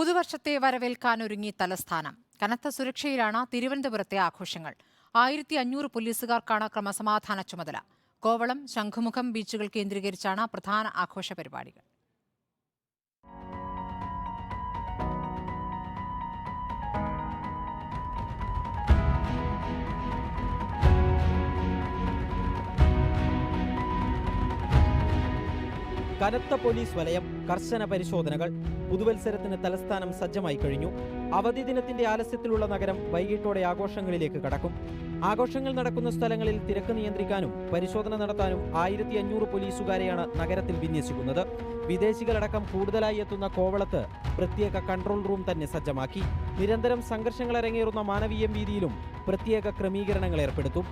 പുതുവർഷത്തെ വരവേൽക്കാനൊരുങ്ങി തലസ്ഥാനം. കനത്ത സുരക്ഷയിലാണ് തിരുവനന്തപുരത്തെ ആഘോഷങ്ങൾ. ആയിരത്തി അഞ്ഞൂറ് പോലീസുകാർക്കാണ് ക്രമസമാധാന ചുമതല. കോവളം ശംഖുമുഖം ബീച്ചുകൾ കേന്ദ്രീകരിച്ചാണ് പ്രധാന ആഘോഷ പരിപാടികൾ. കനത്ത പോലീസ് വലയം കർശന പരിശോധനകൾ പുതുവത്സരത്തിന് തലസ്ഥാനം സജ്ജമായി കഴിഞ്ഞു. അവധി ദിനത്തിന്റെ ആലസ്യത്തിലുള്ള നഗരം വൈകിട്ടോടെ ആഘോഷങ്ങളിലേക്ക് കടക്കും. ആഘോഷങ്ങൾ നടക്കുന്ന സ്ഥലങ്ങളിൽ തിരക്ക് നിയന്ത്രിക്കാനും പരിശോധന നടത്താനും ആയിരത്തി അഞ്ഞൂറ് പോലീസുകാരെയാണ് നഗരത്തിൽ വിന്യസിക്കുന്നത്. വിദേശികളടക്കം കൂടുതലായി എത്തുന്ന കോവളത്ത് പ്രത്യേക കൺട്രോൾ റൂം തന്നെ സജ്ജമാക്കി. നിരന്തരം സംഘർഷങ്ങൾ അരങ്ങേറുന്ന മാനവീയം വീതിയിലും പ്രത്യേക ക്രമീകരണങ്ങൾ ഏർപ്പെടുത്തും.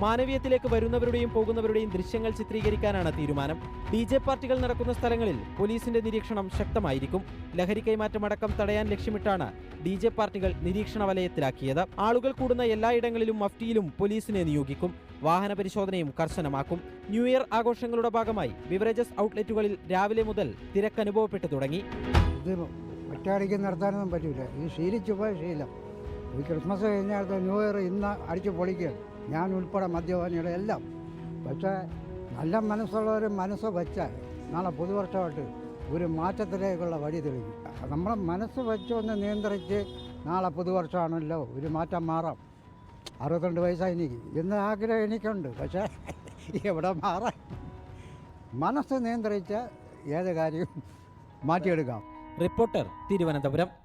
മാനവീയത്തിലേക്ക് വരുന്നവരുടെയും പോകുന്നവരുടെയും ദൃശ്യങ്ങൾ ചിത്രീകരിക്കാനാണ് തീരുമാനം. ഡി ജെ പാർട്ടികൾ നടക്കുന്ന സ്ഥലങ്ങളിൽ പോലീസിന്റെ നിരീക്ഷണം ശക്തമായിരിക്കും. ലഹരി കൈമാറ്റമടക്കം തടയാൻ ലക്ഷ്യമിട്ടാണ് ഡി ജെ പാർട്ടികൾ നിരീക്ഷണ വലയത്തിലാക്കിയത്. ആളുകൾ കൂടുന്ന എല്ലായിടങ്ങളിലും മഫ്റ്റിയിലും പോലീസിനെ നിയോഗിക്കും. വാഹന പരിശോധനയും കർശനമാക്കും. ന്യൂ ഇയർ ആഘോഷങ്ങളുടെ ഭാഗമായി ബിവറേജസ് ഔട്ട്ലെറ്റുകളിൽ രാവിലെ മുതൽ തിരക്ക് അനുഭവപ്പെട്ടു തുടങ്ങി. ഇത് നടത്താനൊന്നും പറ്റില്ല ഇത് ശീലിച്ചു പോയ ശീലം. ഈ ക്രിസ്മസ് കഴിഞ്ഞാൽ ന്യൂ ഇയർ ഇന്ന് അടിച്ചു പൊളിക്കുക ഞാൻ ഉൾപ്പെടെ മദ്യപാനികളെല്ലാം. പക്ഷേ നല്ല മനസ്സുള്ളവർ മനസ്സ് വെച്ചാൽ നാളെ പുതുവർഷമായിട്ട് ഒരു മാറ്റത്തിലേക്കുള്ള വഴി തെളിയും. നമ്മളെ മനസ്സ് വെച്ചൊന്ന് നിയന്ത്രിച്ച് നാളെ പുതുവർഷമാണല്ലോ ഒരു മാറ്റം മാറാം. അറുപത്തിരണ്ട് വയസ്സായി എനിക്ക്. എന്ന് ആഗ്രഹം എനിക്കുണ്ട്. പക്ഷേ എവിടെ മാറാൻ മനസ്സ് നിയന്ത്രിച്ച് ഏത് കാര്യവും മാറ്റിയെടുക്കാം. റിപ്പോർട്ടർ തിരുവനന്തപുരം.